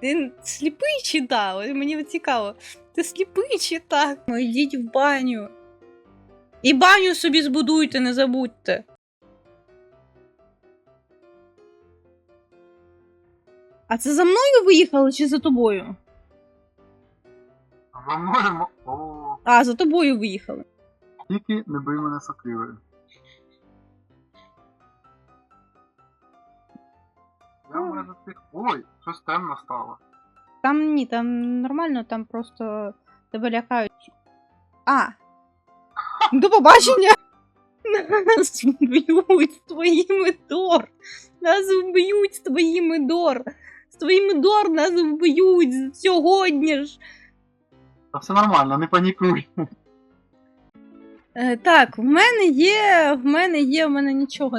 Ти сліпий чи так? Ось Мені цікаво. Ти сліпий чи так? Ну йдіть в баню. І баню собі збудуйте, не забудьте. А це за мною виїхали чи за тобою? За мною мо- О, А, за тобою виїхали. тільки не бий мене сокирою. Я Ну. може тих. Ой, щось темно стало. Там ні, там нормально, там просто тебе лякають. А! До побачення! Нас вб'ють з твоїми дор! Нас вб'ють з твоїми дор! З твоїми дор нас вб'ють сьогодні ж! Та все нормально, не панікуй. Е, так, в мене є, в мене є, в мене нічого.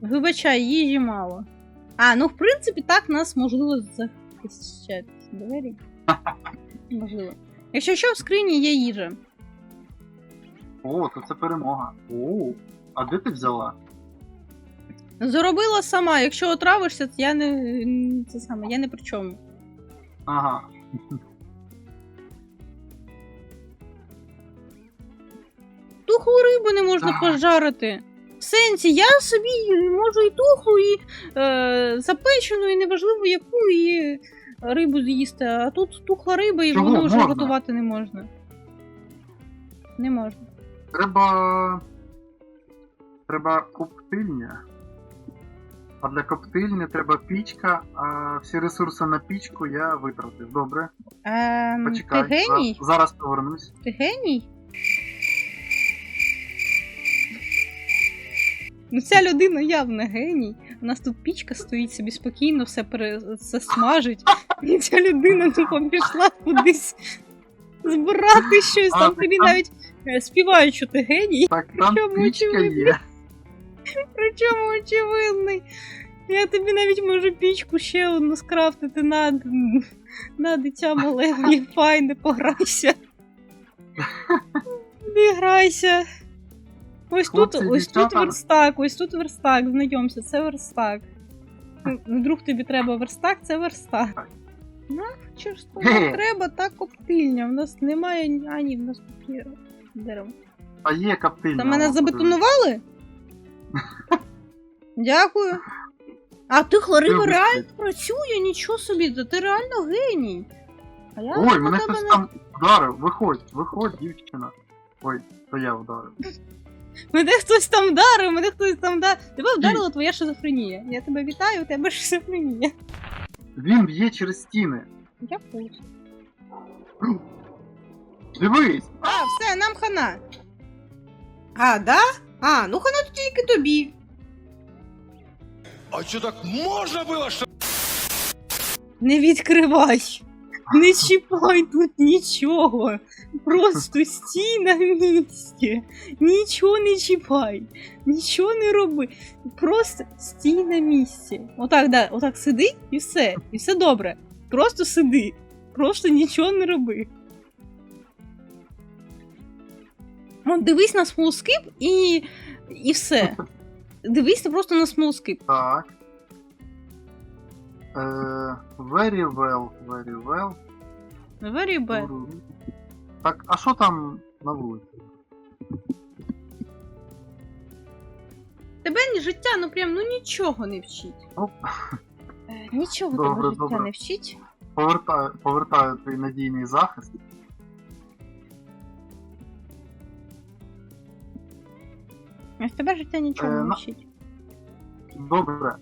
Вибачай, їжі мало. А, ну в принципі, так нас можливо захищати двері. Можливо. Якщо що, в скрині є їжа. О, то це перемога. О, а де ти взяла? Заробила сама, якщо отравишся, то я не. Це саме, я не при чому. Ага. Тухлу рибу не можна пожарити. Сенсі, я собі можу і тухлу, і е, запечену, і неважливо яку і рибу з'їсти. А тут тухла риба, і Чого? воно вже Можна. готувати не можна. Не можна. Треба. Треба коптильня. А для коптильні треба пічка, а всі ресурси на пічку я витратив. Добре, Ем, почекай. ти геній? За- Зараз повернусь. Ти геній? Ну, ця людина явно геній. У нас тут пічка стоїть собі спокійно, все пере... все смажить. І ця людина тупо пішла кудись збирати щось. Там тобі навіть е, співають, що ти геній, Так, там Причому є. причому очевидний. Я тобі навіть можу пічку ще одну скрафтити на, на дитя мале, файне, пограйся. Не грайся. Ось Хлопці, тут, ось тут дівчата. верстак, ось тут верстак, знайомся, це верстак. Ну, Вдруг тобі треба верстак, це верстак. Нахер ж тобі треба та коптильня. В нас немає ні- а в нас є дерево. А є коптильня. Та мене забетонували? Дякую. А ти подивись. реально працює, нічого собі, та ти реально геній. А я Ой, на мене тебе хтось не- там вдарив. Виходь, виходь, дівчина. Ой, то я вдарив. Мене хтось там вдарив, мене хтось там вдарив. Тебе вдарила твоя шизофренія. Я тебе вітаю, у тебе шизофренія. Він б'є через стіни. Я пусть. Дивись! А, все, нам хана. А, да? А, ну хана то тільки тобі. А что так можно было, что Не відкривай. Не чіпай тут нічого. Просто стій на місці. Нічого не чіпай. Нічого не роби. Просто стій на місці. Отак, да, отак сиди і все. І все добре. Просто сиди. Просто нічого не роби. От дивись на смолскип і. і все. Дивись просто на смолскип. Так. Е, very well, very well. Very bad. Так, а що там на вулиці? Тебе ні життя, ну прям ну нічого не вчить. Оп. Е, Нічого Добре, тебе життя добре. не вчить. Повертаю, повертаю твій надійний захист. Ось тебе життя нічого Е, не на- вчить. Добре.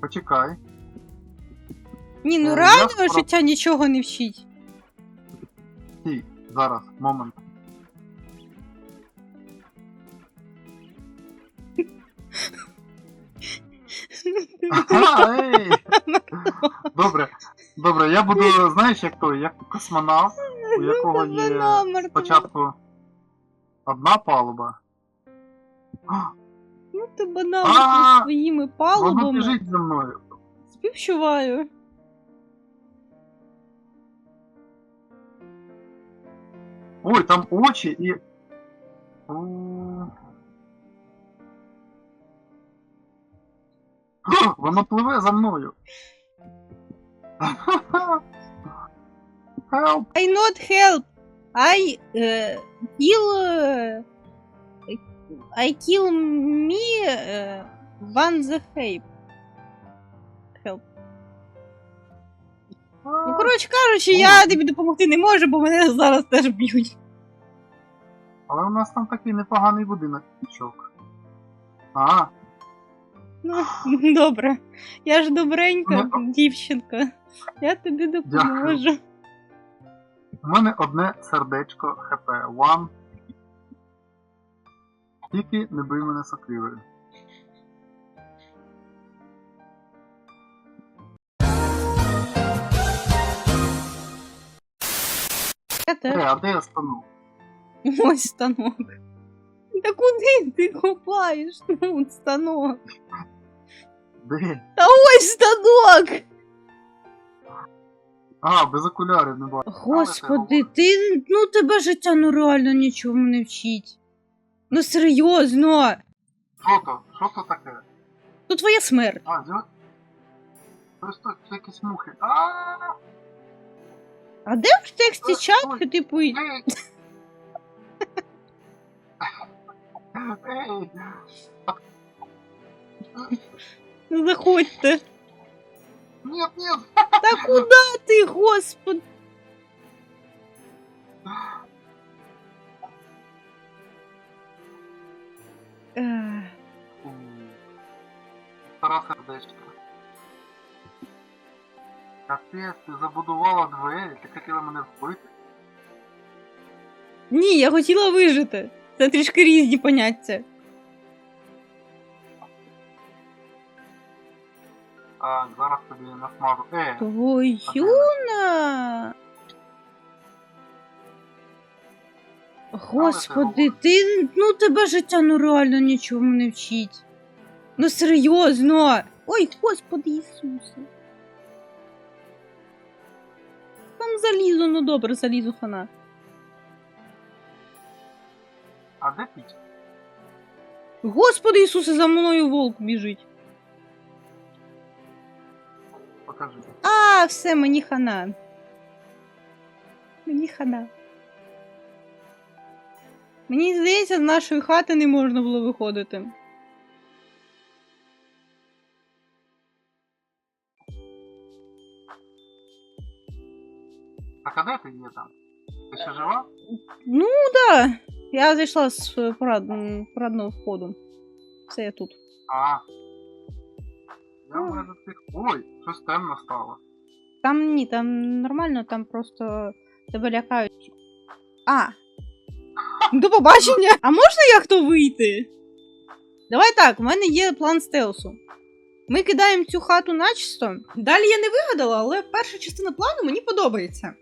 Почекай. Ні, ну е, реально я життя нічого не вчить. Стій, зараз, момент. Ага, ей! Добре, добре, я буду, знаєш, як той, як космонавт, у якого Тебе є номер, спочатку одна палуба. А, Ну ти банал А, зі своїми Воно палубами. біжить за мною. Співчуваю. Ой, там очі і. О, Воно пливе за мною. Help! I not help. I uh, kill. Uh, I kill me uh, one the help. Ну, коротше кажучи, я тобі допомогти не можу, бо мене зараз теж б'ють. Але у нас там такий непоганий будинок. А, Ну, добре. Я ж добренька Ну, дівчинка. Я тобі допоможу. у мене одне сердечко ХП. One. Тільки не бий мене сокирою. Я Е, а де я стану? Ось станок. Та куди ти копаєш? Ну, станок. Де? Ось станок! А, без окулярів не бачу. Господи, ти ну тебе життя ну реально нічому не вчить. Ну серйозно. Що то? Що то таке? То твоя смерть. А, зі... Просто якісь мухи. А де в тексті чатки, типу, ну, заходьте. Нет, нет! Та куди ти, господи? Фу. Капець, ти забудувала двері, ти хотіла мене вбити. Ні, я хотіла вижити. Це трішки різні поняття. Так, зараз тобі насмажу. Е, Твоюна. Господи, ти ну тебе життя ну реально нічому не вчить. Ну серйозно. Ой, господи Ісусе. Там залізо, ну добре, залізо хана. а де піч? Господи Ісусе, за мною волк біжить. Покажи. А, все, мені хана. Мені хана. Мені здається, з нашої хати не можна було виходити. Де ти є там? Ти ще жива? Ну, да. Я зайшла з е, порад... м, входу. Все, я тут. А. Я майже тих. Ой, щось темно стало. Там ні, там нормально, там просто тебе лякають. А! До побачення! А можна як то вийти? Давай так, у мене є план стелсу. Ми кидаємо цю хату начисто. Далі я не вигадала, але перша частина плану мені подобається.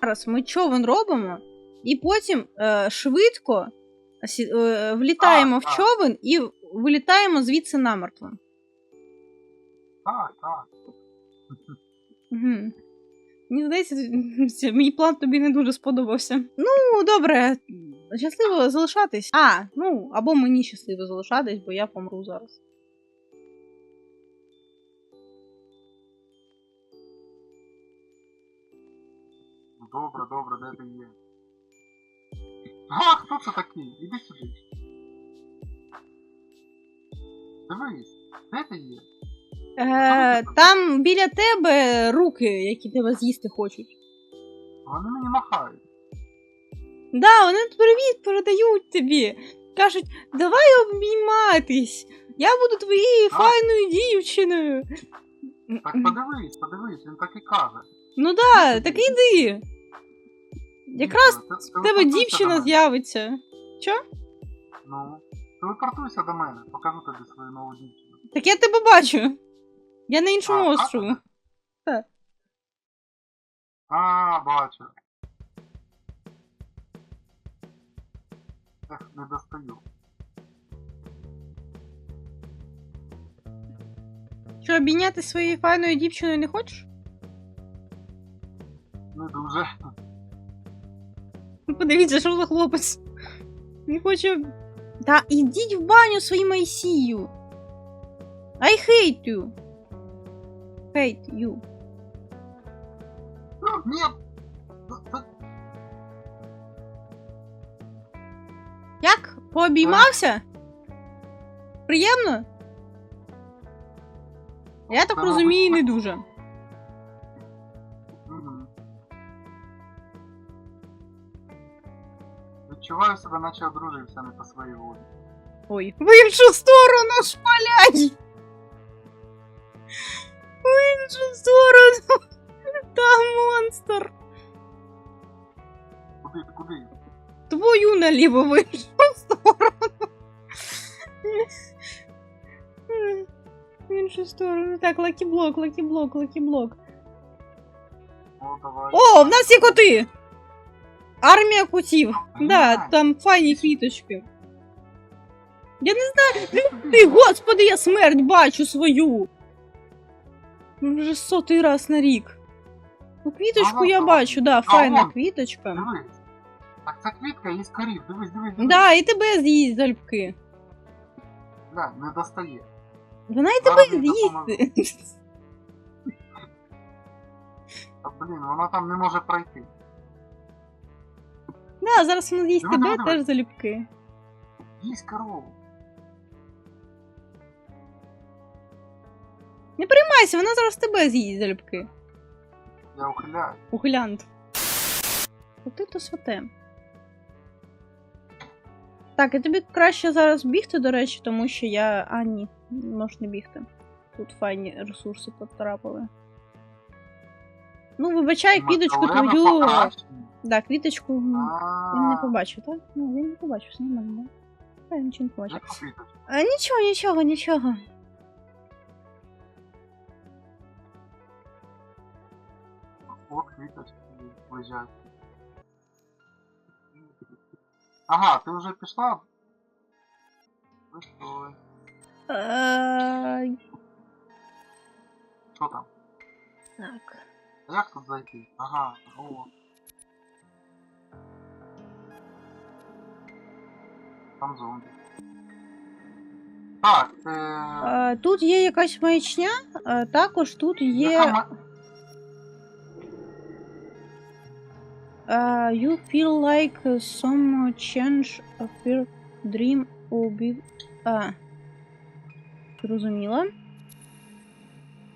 Зараз ми човен робимо, і потім е, швидко сі- е, влітаємо А, в а. човен і вилітаємо звідси намертво. Так, так. Угу. Мені здається, це- мій план тобі не дуже сподобався. Ну, добре, щасливо залишатись. А, ну, або мені щасливо залишатись, бо я помру зараз. Добре, добре, де ти є? А, хто це такий? Іди сюди. Дивись, де ти є? Е, там біля тебе руки, які тебе з'їсти хочуть. Вони мені махають. Да, вони привіт передають тобі. Кажуть, давай обійматись. Я буду твоєю А. файною дівчиною. Так подивись, подивись, він так і каже. Ну да, так іди. Якраз В тебе телепортуйся дівчина з'явиться. Ну, телепортуйся до мене, покажу тобі свою нову дівчину. Так я тебе бачу. Я на іншому А, острові. А, бачу. Ех, не достаю. Що, обійняти своєю файною дівчиною не хочеш? Не дуже. Ну, Подивіться, що за хлопець. Не хоче. Та ідіть в баню свою Майсію. I hate you. Hate you. Ну, Ні! Як? Пообіймався? Приємно? Я так Та, розумію, не дуже. Відчуваю себе, наче одружився не по своїй волі. Ой, в іншу сторону шпаляй! В іншу сторону! Там монстр! Куди, куди? Твою наліво в іншу сторону! В іншу сторону. Так, лакіблок, лакіблок, лакіблок. О, давай. О, в нас є коти! Армія котів. Да, Ай. там файні квіточки. Я не знаю. Ти, господи, я смерть бачу свою. Ну, Вже сотий раз на рік. Ну, квіточку Ага, я ага. бачу, да, файна вон. квіточка. Дивись. Так ця квітка є корів. Дивись, дивись, дивись. Да, і тебе з'їсть залюбки. Бля, не достає. Вона і Зараз тебе я допоможу. з'їсти. Та блін, вона там не може пройти. Да, зараз вона з'їсть Диви, тебе теж залюбки. Їсть корову. Не приймайся, вона зараз тебе з'їсть залюбки. Я ухиляю. Ухилянт. Коти то святе. Так, і тобі краще зараз бігти, до речі, тому що я. А, ні, можеш не бігти. Тут файні ресурси потрапили. Ну, вибачай, квіточку твою. Да, квіточку він не побачив, так? Ну, він не побачив, все нормально, да? Та, він нічого не побачив. А, нічого, нічого, нічого. От квіточки лежать. Ага, ти вже пішла? Ой, Е, Що там? Так. Як тут зайти? Ага, о. Там зомбі. Так, е... Е, Тут є якась маячня, е, також тут є. Uh, you feel like some change of your dream will be... А. Зрозуміла.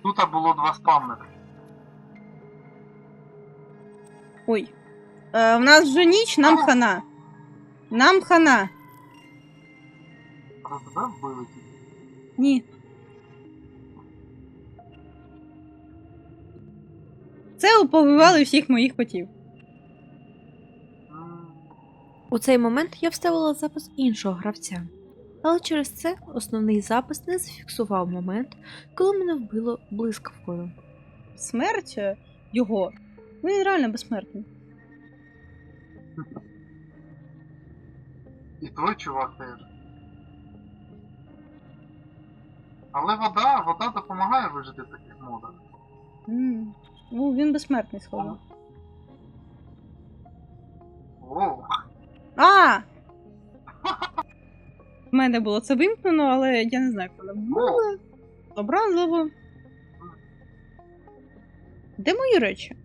Тут було два спавнери. Ой. Е, в нас вже ніч, нам хана. Нам хана. Тебе вбили. Ні. Це повивали всіх моїх котів. У цей момент я вставила запис іншого гравця, але через це основний запис не зафіксував момент, коли мене вбило блискавкою. Смерть е, його. Ну, Він реально безсмертний. І твой чувак теж. Але вода, вода допомагає вижити в таких модах. М. Ну, він безсмертний, схоже. О, А! В мене було це вимкнено, але я не знаю, воно було. Образливо. Де мої речі?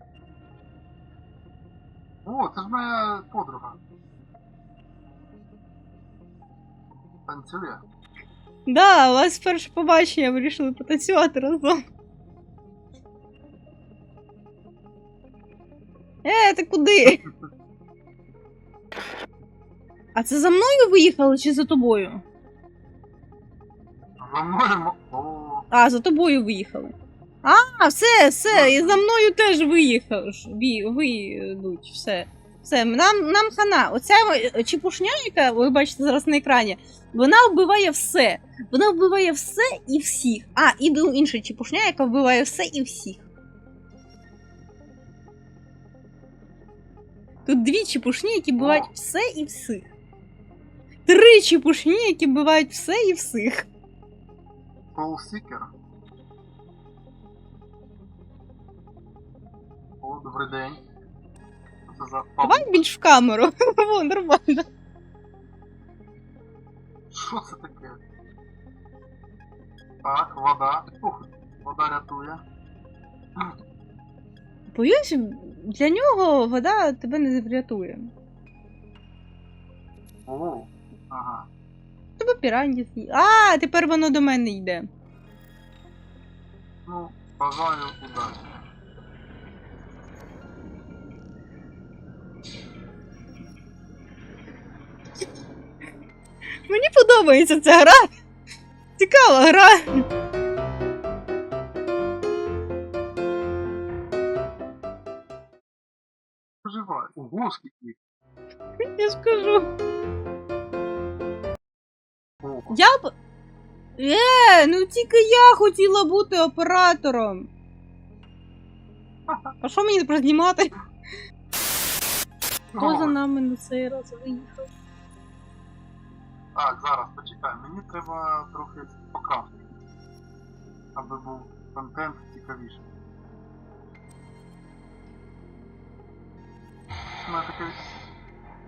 О, це ж моя подруга. Танцює. Да, у вас перше побачення вирішили потанцювати разом. Е, ти куди? А це за мною виїхали чи за тобою? За мною О, А, за тобою виїхали. А, все, все, і за мною теж виїхав. Вийдуть, все. Все, нам, нам хана. Оця чепушня, яка ви бачите зараз на екрані, вона вбиває все. Вона вбиває все і всіх. А, і інша чепушня, яка вбиває все і всіх. Тут дві чепушні, які вбивають О. все і всіх. Три чепушні, які вбивають все і всіх. Soulseeker. О, добрий день. Що Це за Давай більш в камеру. О, нормально. Що це таке? Так, вода. Ух, вода рятує. Боюсь, для нього вода тебе не врятує. О, ага. Тебе піранді з'їсть. А, тепер воно до мене йде. Ну, бажаю удачі. Подобається ця гра. Цікава гра. Поживай. Ого, скільки. Я скажу. Я б. Е, ну тільки я хотіла бути оператором. А що мені тепер знімати? Хто за нами на цей раз виїхав? Так, зараз почекай, мені треба трохи покрафтити. Аби був контент цікавіший.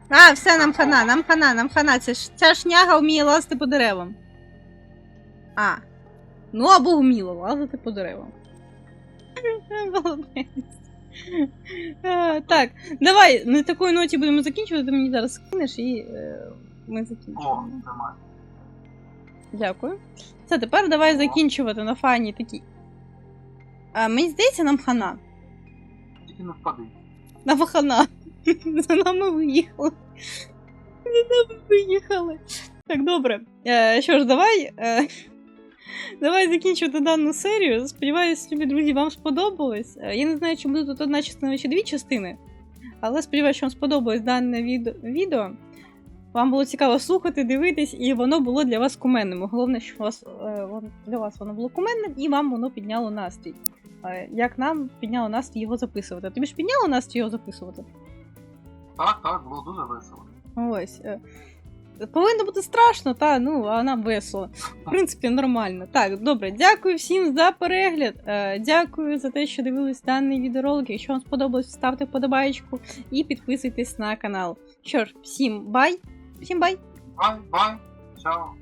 А, все, нам хана, нам хана, нам хана. Ця, ш- ця шняга вміє лазити по деревам. А. Ну або вміло лазити по деревам. Так, давай на такої ноті будемо закінчувати. Ти мені зараз скинеш і е, ми О, закінчимо. Дякую. Все, тепер давай закінчувати на фані такі. А, мені здається, нам хана. Тільки не впади. Нам хана. За нами виїхали. За нами виїхали. Так, добре. Е, що ж, давай. Е, давай закінчувати дану серію. Сподіваюсь, любі друзі, вам сподобалось. Е, я не знаю, чи буде тут одна частина чи дві частини. Але сподіваюся, що вам сподобалось дане відео. Вам було цікаво слухати, дивитись, і воно було для вас куменним. Головне, що вас, е, для вас воно було куменним, і вам воно підняло настрій. Як нам підняло настрій його записувати. Тобі ж підняло настрій його записувати? Так, так, було дуже весело. Ось. е. Повинно бути страшно, та ну, а нам весело. В принципі, нормально. Так, добре, дякую всім за перегляд. Е, Дякую за те, що дивились даний відеоролик. Якщо вам сподобалось, ставте вподобайку і підписуйтесь на канал. Що ж, всім бай! Всім бай! Бай, бай, чао.